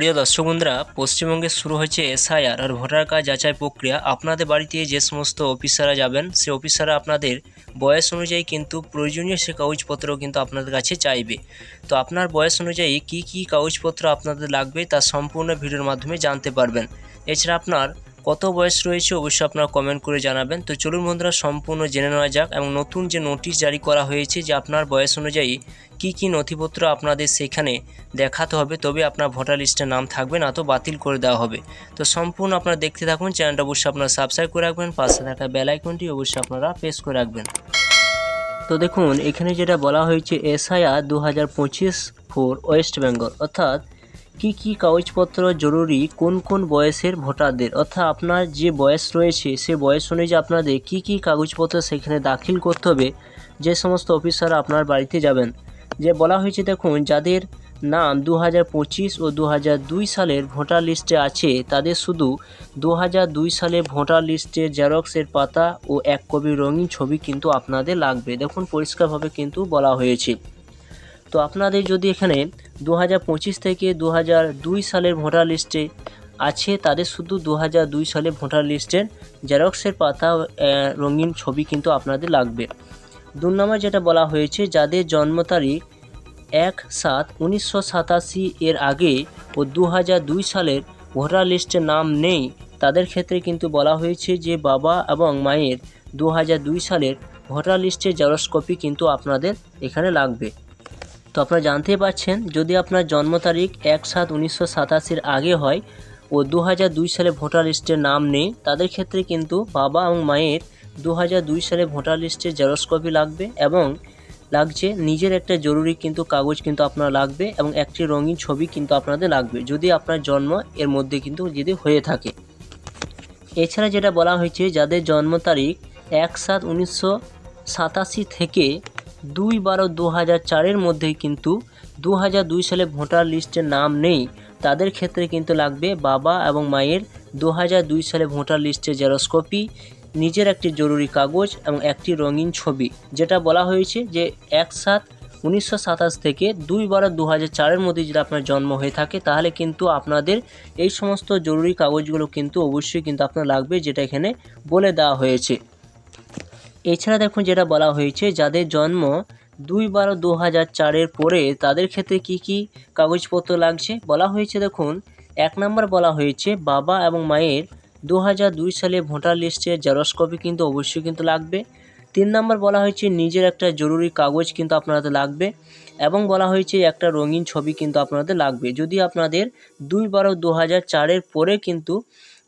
প্রিয় দর্শক বন্ধুরা পশ্চিমবঙ্গে শুরু হয়েছে এসআইআর আর ভোটার কার্ড যাচাই প্রক্রিয়া। আপনাদের বাড়িতে যে সমস্ত অফিসাররা যাবেন সে অফিসাররা আপনাদের বয়স অনুযায়ী কিন্তু প্রয়োজনীয় সে কাগজপত্র কিন্তু আপনাদের কাছে চাইবে। তো আপনার বয়স অনুযায়ী কি কি কাগজপত্র আপনাদের লাগবে তা সম্পূর্ণ ভিডিওর মাধ্যমে জানতে পারবেন। এছাড়া আপনার কত বয়স রয়েছে অবশ্যই আপনারা কমেন্ট করে জানাবেন। তো চলুন বন্ধুরা, সম্পূর্ণ জেনে নেওয়া যাক এবং নতুন যে নোটিশ জারি করা হয়েছে যে আপনার বয়স অনুযায়ী কি কি নথিপত্র আপনাদের সেখানে দেখাতে হবে, তবে আপনার ভোটার লিস্টে নাম থাকবে না তো বাতিল করে দেওয়া হবে। তো সম্পূর্ণ আপনারা দেখতে থাকুন চ্যানেলটা অবশ্যই আপনারা সাবস্ক্রাইব করে রাখবেন, পাশে থাকা বেল আইকনটি অবশ্যই আপনারা প্রেস করে রাখবেন। তো দেখুন, এখানে যেটা বলা হয়েছে এসআইআর দু হাজার পঁচিশ ফোর ওয়েস্ট বেঙ্গল অর্থাৎ কি কি কাগজপত্র জরুরি? কোন কোন বয়সের ভোটারদের? অর্থাৎ আপনার যে বয়স রয়েছে, সে বয়স অনুযায়ী আপনাদের কি কি কাগজপত্র সেখানে দাখিল করতে হবে? যে সমস্ত অফিসার আপনার বাড়িতে যাবেন। যে বলা হয়েছে, দেখুন, যাদের নাম দু হাজার পঁচিশ ও দু হাজার দুই সালের ভোটার লিস্টে আছে, তাদের শুধু দু হাজার দুই সালে ভোটার লিস্টের জেরক্সের পাতা ও এক কপি রঙিন ছবি কিন্তু আপনাদের লাগবে। দেখুন, পরিষ্কারভাবে কিন্তু বলা হয়েছে। তো আপনাদের যদি এখানে দু হাজার পঁচিশ থেকে দু দুই সালের ভোটার লিস্টে আছে, তাদের শুধু দু দুই সালে ভোটার লিস্টের জেরক্সের পাতা রঙিন ছবি কিন্তু আপনাদের লাগবে। দু নম্বর যেটা বলা হয়েছে, যাদের জন্ম তারিখ এক সাত উনিশশো সাতাশি এর আগে ও দু দুই সালের ভোটার লিস্টে নাম নেই, তাদের ক্ষেত্রে কিন্তু বলা হয়েছে যে বাবা এবং মায়ের দু হাজার দুই সালের ভোটার লিস্টের জেরক্স কপি কিন্তু আপনাদের এখানে লাগবে। তো আপনারা জানতে পারছেন, যদি আপনার জন্ম তারিখ এক সাত উনিশশো সাতাশির আগে হয় ও দু দুই সালে ভোটার লিস্টের নাম নেই, তাদের ক্ষেত্রে কিন্তু বাবা এবং মায়ের দু দুই সালে ভোটার লিস্টের জেরক্স কপি লাগবে এবং লাগছে নিজের একটা জরুরি কিন্তু কাগজ কিন্তু আপনার লাগবে এবং একটি রঙিন ছবি কিন্তু আপনাদের লাগবে, যদি আপনার জন্ম এর মধ্যে কিন্তু যদি হয়ে থাকে। এছাড়া যেটা বলা হয়েছে, যাদের জন্ম তারিখ এক সাত উনিশশো সাতাশি থেকে দুই বারো দু হাজার চারের মধ্যেই কিন্তু দু হাজার দুই সালে ভোটার লিস্টে নাম নেই। তাদের ক্ষেত্রে কিন্তু লাগবে বাবা এবং মায়ের দু হাজার দুই সালে ভোটার লিস্টে জেরক্স কপি নিজের একটি জরুরি কাগজ এবং একটি রঙিন ছবি, যেটা বলা হয়েছে যে এক সাত উনিশশো থেকে দুই বারো দু চারের মধ্যে যদি আপনার জন্ম হয়ে থাকে, তাহলে কিন্তু আপনাদের এই সমস্ত জরুরি কাগজগুলো কিন্তু অবশ্যই কিন্তু আপনার লাগবে, যেটা এখানে বলে দেওয়া হয়েছে। এছাড়া দেখুন যেটা বলা হয়েছে, যাদের জন্ম দুই বারো দু হাজার চারের পরে তাদের ক্ষেত্রে কি কি কাগজপত্র লাগছে? বলা হয়েছে দেখুন, এক নম্বর বলা হয়েছে, বাবা এবং মায়ের দু দুই সালে ভোটার লিস্টের জেরক্স কপি কিন্তু অবশ্যই কিন্তু লাগবে। তিন নম্বর বলা হয়েছে, নিজের একটা জরুরি কাগজ কিন্তু আপনাদের লাগবে এবং বলা হয়েছে, একটা রঙিন ছবি কিন্তু আপনাদের লাগবে। যদি আপনাদের দুই বারো দু হাজার চারের পরে কিন্তু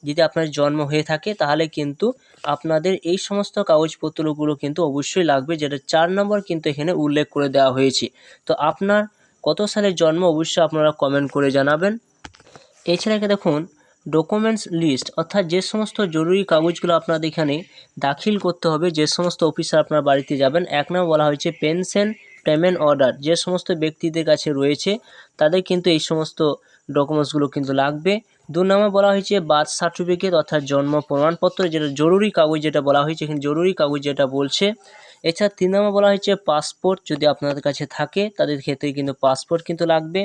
যদি আপনার জন্ম হয়ে থাকে, তাহলে কিন্তু আপনাদের এই সমস্ত কাগজপত্রগুলো কিন্তু অবশ্যই লাগবে, যেটা চার নম্বর কিন্তু এখানে উল্লেখ করে দেওয়া হয়েছে। তো আপনার কত সালের জন্ম অবশ্যই আপনারা কমেন্ট করে জানাবেন। এছাড়া এখানে দেখুন ডকুমেন্টস লিস্ট অর্থাৎ যে সমস্ত জরুরি কাগজগুলো আপনাদের এখানে দাখিল করতে হবে, যে সমস্ত অফিসার আপনার বাড়িতে যাবেন, এক নাম বলা হয়েছে পেনশন পেমেন্ট অর্ডার যে সমস্ত ব্যক্তিদের কাছে রয়েছে, তাদের কিন্তু এই সমস্ত ডকুমেন্টসগুলো কিন্তু লাগবে। দু নম্বর বলা হয়েছে বার্থ সার্টিফিকেট অর্থাৎ জন্ম প্রমাণপত্র, যেটা জরুরি কাগজ যেটা বলা হয়েছে, এখানে জরুরি কাগজ যেটা বলছে। এছাড়া তিন নম্বর বলা হয়েছে পাসপোর্ট, যদি আপনাদের কাছে থাকে, তাদের ক্ষেত্রে কিন্তু পাসপোর্ট কিন্তু লাগবে।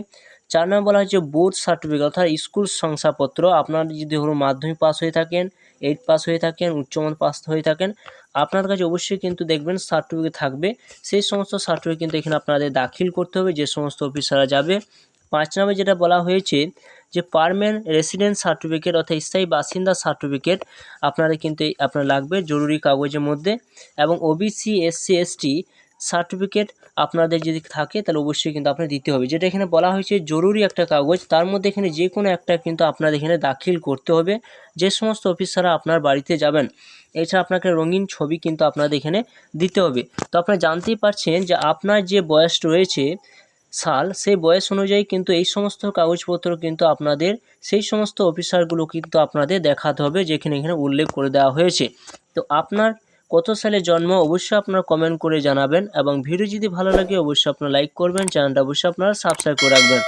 চার নম্বর বলা হয়েছে বোর্ড সার্টিফিকেট, অর্থাৎ স্কুল শংসাপত্র। আপনার যদি ধরুন মাধ্যমিক পাস হয়ে থাকেন, এইট পাস হয়ে থাকেন উচ্চমাধ্যমিক পাস হয়ে থাকেন আপনার কাছে অবশ্যই কিন্তু দেখবেন সার্টিফিকেট থাকবে। সেই সমস্ত সার্টিফিকেট কিন্তু এখানে আপনাদের দাখিল করতে হবে, যে সমস্ত অফিসাররা যাবে। পাঁচ নম্বরে যেটা বলা হয়েছে যে পারমানেন্ট রেসিডেন্ট সার্টিফিকেট অর্থাৎ স্থায়ী বাসিন্দা সার্টিফিকেট আপনারা কিন্তু আপনার লাগবে জরুরি কাগজের মধ্যে এবং ওবিসি এসসি এসটি সার্টিফিকেট আপনাদের যদি থাকে তাহলে অবশ্যই কিন্তু আপনার দিতে হবে। যেটা এখানে বলা হয়েছে জরুরি একটা কাগজ, তার মধ্যে এখানে যে কোনো একটা কিন্তু আপনাদের এখানে দাখিল করতে হবে। যে সমস্ত অফিসাররা আপনার বাড়িতে যাবেন, এছাড়া আপনাকে রঙিন ছবি কিন্তু আপনাদের এখানে দিতে হবে। তো আপনারা জানতেই পারছেন যে আপনার যে বয়স রয়েছে সাল সেই বয়স অনুযায়ী কিন্তু এই সমস্ত কাগজপত্র কিন্তু আপনাদের, সেই সমস্ত অফিসারগুলো কিন্তু আপনাদের দেখাতে হবে, যেখানে এখানে উল্লেখ করে দেওয়া হয়েছে। তো আপনার কত সালে জন্ম অবশ্যই আপনারা কমেন্ট করে জানাবেন এবং ভিডিও যদি ভালো লাগে অবশ্যই আপনারা লাইক করবেন চ্যানেলটা অবশ্যই আপনারা সাবস্ক্রাইব করে রাখবেন।